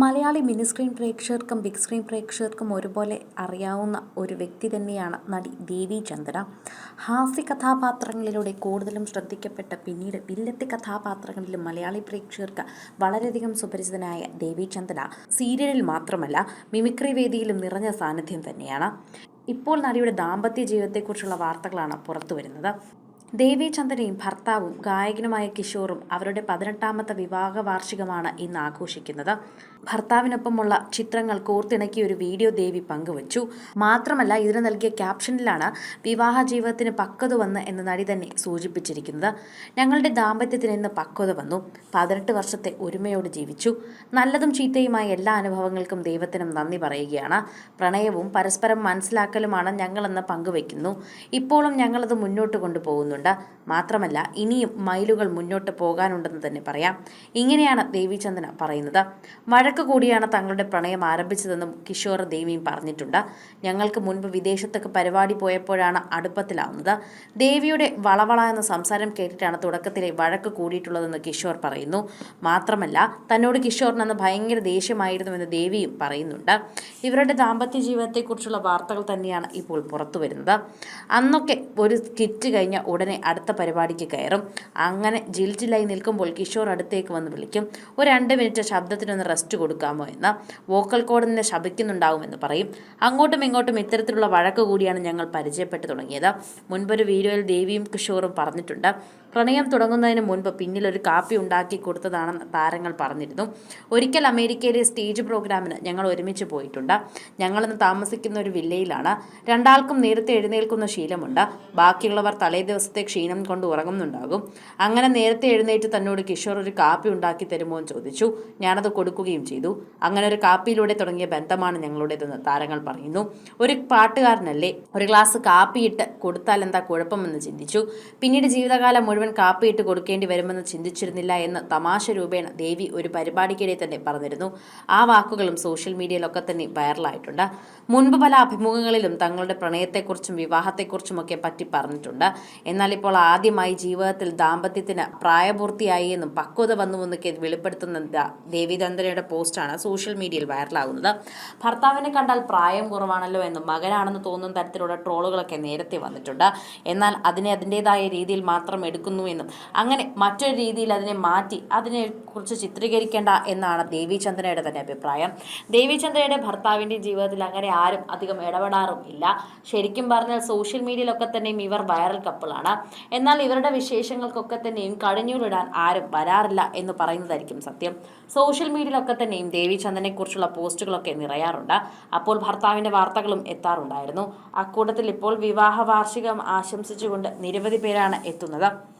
Malayali mini screen പ്രേക്ഷകർക്കും big screen പ്രേക്ഷകർക്കും ഒരുപോലെ അറിയാവുന്ന ഒരു വ്യക്തി തന്നെയാണ് നടി ദേവി ചന്ദ്ര ഹാസ്യ കഥാപാത്രങ്ങളിലൂടെ കൂടുതലും ശ്രദ്ധിക്കപ്പെട്ട പിന്നീട് വില്ലത്തി കഥാപാത്രങ്ങളിലും മലയാളി പ്രേക്ഷകർക്ക് വളരെയധികം സുപരിചിതനായ ദേവി ചന്ദ്ര സീരിയലിൽ മാത്രമല്ല മിമിക്രി വേദിയിലും നിറഞ്ഞ സാന്നിധ്യം തന്നെയാണ്. ഇപ്പോൾ നടിയുടെ ദാമ്പത്യ ജീവിതത്തെക്കുറിച്ചുള്ള വാർത്തകളാണ് പുറത്തു വരുന്നത് ദേവീചന്ദ്രനെയും ഭർത്താവും ഗായകനുമായ കിഷോറും അവരുടെ പതിനെട്ടാമത്തെ വിവാഹ വാർഷികമാണ് ഇന്ന് ആഘോഷിക്കുന്നത്. ഭർത്താവിനൊപ്പമുള്ള ചിത്രങ്ങൾ കോർത്തിണക്കിയ ഒരു വീഡിയോ ദേവി പങ്കുവച്ചു. മാത്രമല്ല ഇതിന് നൽകിയ ക്യാപ്ഷനിലാണ് വിവാഹ ജീവിതത്തിന് പക്വത വന്ന് എന്ന് നടി തന്നെ സൂചിപ്പിച്ചിരിക്കുന്നത്. ഞങ്ങളുടെ ദാമ്പത്യത്തിന് ഇന്ന് പക്വത വന്നു. പതിനെട്ട് വർഷത്തെ ഒരുമയോട് ജീവിച്ചു. നല്ലതും ചീത്തയുമായ എല്ലാ അനുഭവങ്ങൾക്കും ദൈവത്തിനും നന്ദി പറയുകയാണ്. പ്രണയവും പരസ്പരം മനസ്സിലാക്കലുമാണ് ഞങ്ങളെന്ന് പങ്കുവയ്ക്കുന്നു. ഇപ്പോഴും ഞങ്ങളത് മുന്നോട്ട് കൊണ്ടുപോകുന്നുണ്ട്. മാത്രമല്ല ഇനിയും മൈലുകൾ മുന്നോട്ട് പോകാനുണ്ടെന്ന് തന്നെ പറയാം. ഇങ്ങനെയാണ് ദേവിചന്ദന പറയുന്നത്. വഴക്ക് കൂടിയാണ് തങ്ങളുടെ പ്രണയം ആരംഭിച്ചതെന്നും കിഷോർ ദേവിയും പറഞ്ഞിട്ടുണ്ട്. ഞങ്ങൾക്ക് മുൻപ് വിദേശത്തൊക്കെ പരിപാടി പോയപ്പോഴാണ് അടുപ്പത്തിലാവുന്നത്. ദേവിയുടെ വളവള എന്ന സംസാരം കേട്ടിട്ടാണ് തുടക്കത്തിലെ വഴക്ക് കൂടിയിട്ടുള്ളതെന്ന് കിഷോർ പറയുന്നു. മാത്രമല്ല തന്നോട് കിഷോറിനെന്ന് ഭയങ്കര ദേഷ്യമായിരുന്നുവെന്ന് ദേവിയും പറയുന്നുണ്ട്. ഇവരുടെ ദാമ്പത്യ ജീവിതത്തെക്കുറിച്ചുള്ള വാർത്തകൾ തന്നെയാണ് ഇപ്പോൾ പുറത്തു വരുന്നത് അന്നൊക്കെ ഒരു കിറ്റ് കഴിഞ്ഞ ഉടനെ അടുത്ത പരിപാടിക്ക് കയറും. അങ്ങനെ ജിൽ ജില്ലായി നിൽക്കുമ്പോൾ കിഷോർ അടുത്തേക്ക് വന്ന് വിളിക്കും. ഒരു രണ്ട് മിനിറ്റ് ശബ്ദത്തിനൊന്ന് റെസ്റ്റ് കൊടുക്കാമോ? എന്ന്. വോക്കൽ കോഡിനെ ശപിക്കുന്നുണ്ടാകുമെന്ന് പറയും. അങ്ങോട്ടും ഇങ്ങോട്ടും ഇത്തരത്തിലുള്ള വഴക്ക് കൂടിയാണ് ഞങ്ങൾ പരിചയപ്പെട്ടു തുടങ്ങിയത്. മുൻപൊരു വീഡിയോയിൽ ദേവിയും കിഷോറും പറഞ്ഞിട്ടുണ്ട്. പ്രണയം തുടങ്ങുന്നതിന് മുൻപ് പിന്നിൽ ഒരു കാപ്പി ഉണ്ടാക്കി കൊടുത്തതാണെന്ന് താരങ്ങൾ പറഞ്ഞിരുന്നു. ഒരിക്കൽ അമേരിക്കയിലെ സ്റ്റേജ് പ്രോഗ്രാമിന് ഞങ്ങൾ ഒരുമിച്ച് പോയിട്ടുണ്ട്. ഞങ്ങളിന്ന് താമസിക്കുന്ന ഒരു വില്ലയിലാണ്. രണ്ടാൾക്കും നേരത്തെ എഴുന്നേൽക്കുന്ന ശീലമുണ്ട്. ബാക്കിയുള്ളവർ തലേ ദിവസത്തെ ക്ഷീണം കൊണ്ട് ഉറങ്ങുന്നുണ്ടാകും. അങ്ങനെ നേരത്തെ എഴുന്നേറ്റ് തന്നോട് കിഷോർ ഒരു കാപ്പി ഉണ്ടാക്കി തരുമോ എന്ന് ചോദിച്ചു. ഞാനത് കൊടുക്കുകയും ചെയ്തു. അങ്ങനെ ഒരു കാപ്പിയിലൂടെ തുടങ്ങിയ ബന്ധമാണ് ഞങ്ങളുടേതെന്ന് താരങ്ങൾ പറയുന്നു. ഒരു പാട്ടുകാരനല്ലേ? ഒരു ഗ്ലാസ് കാപ്പിയിട്ട് കൊടുത്താൽ എന്താ കുഴപ്പമെന്ന് ചിന്തിച്ചു. പിന്നീട് ജീവിതകാലം മുഴുവൻ കാപ്പിയിട്ട് കൊടുക്കേണ്ടി വരുമെന്ന് ചിന്തിച്ചിരുന്നില്ല എന്ന് തമാശ രൂപേണ ദേവി ഒരു പരിപാടിക്കിടെ തന്നെ പറഞ്ഞിരുന്നു. ആ വാക്കുകളും സോഷ്യൽ മീഡിയയിലൊക്കെ തന്നെ വൈറലായിട്ടുണ്ട്. മുൻപ് പല അഭിമുഖങ്ങളിലും തങ്ങളുടെ പ്രണയത്തെക്കുറിച്ചും വിവാഹത്തെക്കുറിച്ചുമൊക്കെ പറ്റി പറഞ്ഞിട്ടുണ്ട്. എന്നാൽ ഇപ്പോൾ ആദ്യമായി ജീവിതത്തിൽ ദാമ്പത്യത്തിന് പ്രായപൂർത്തിയായി എന്നും പക്വത വന്നുവെന്നൊക്കെ വെളിപ്പെടുത്തുന്ന ദേവി ദേവിചന്ദ്രയുടെ പോസ്റ്റാണ് സോഷ്യൽ മീഡിയയിൽ വൈറലാകുന്നത്. ഭർത്താവിനെ കണ്ടാൽ പ്രായം കുറവാണല്ലോ എന്നും മകനാണെന്ന് തോന്നുന്ന തരത്തിലുള്ള ട്രോളുകളൊക്കെ നേരത്തെ വന്നിട്ടുണ്ട്. എന്നാൽ അതിനെ അതിന്റെതായ രീതിയിൽ മാത്രം എടുക്കുന്നു എന്നും. അങ്ങനെ മറ്റൊരു രീതിയിൽ അതിനെ മാറ്റി അതിനെ കുറിച്ച് ചിത്രീകരിക്കേണ്ട എന്നാണ് ദേവിചന്ദ്രയുടെ തന്നെ അഭിപ്രായം. ദേവിചന്ദ്രയുടെ ഭർത്താവിന്റെ ജീവിതത്തിൽ അങ്ങനെ ആരും അധികം ഇടപെടാറും ഇല്ല. ശരിക്കും പറഞ്ഞാൽ സോഷ്യൽ മീഡിയയിലൊക്കെ തന്നെയും ഇവർ വൈറൽ കപ്പിളാണ് എന്നാൽ ഇവരുടെ വിശേഷങ്ങൾക്കൊക്കെ തന്നെയും കടിഞ്ഞൂലിടാൻ ആരും വരാറില്ല എന്ന് പറയുന്നതായിരിക്കും സത്യം. സോഷ്യൽ മീഡിയയിലൊക്കെ തന്നെയും ദേവിചന്ദ്രനെക്കുറിച്ചുള്ള പോസ്റ്റുകളൊക്കെ നിറയാറുണ്ട്. അപ്പോൾ ഭർത്താവിന്റെ വാർത്തകളും എത്താറുണ്ടായിരുന്നു. അക്കൂട്ടത്തിൽ ഇപ്പോൾ വിവാഹ വാർഷികം ആശംസിച്ചുകൊണ്ട് നിരവധി പേരാണ് എത്തുന്നത്.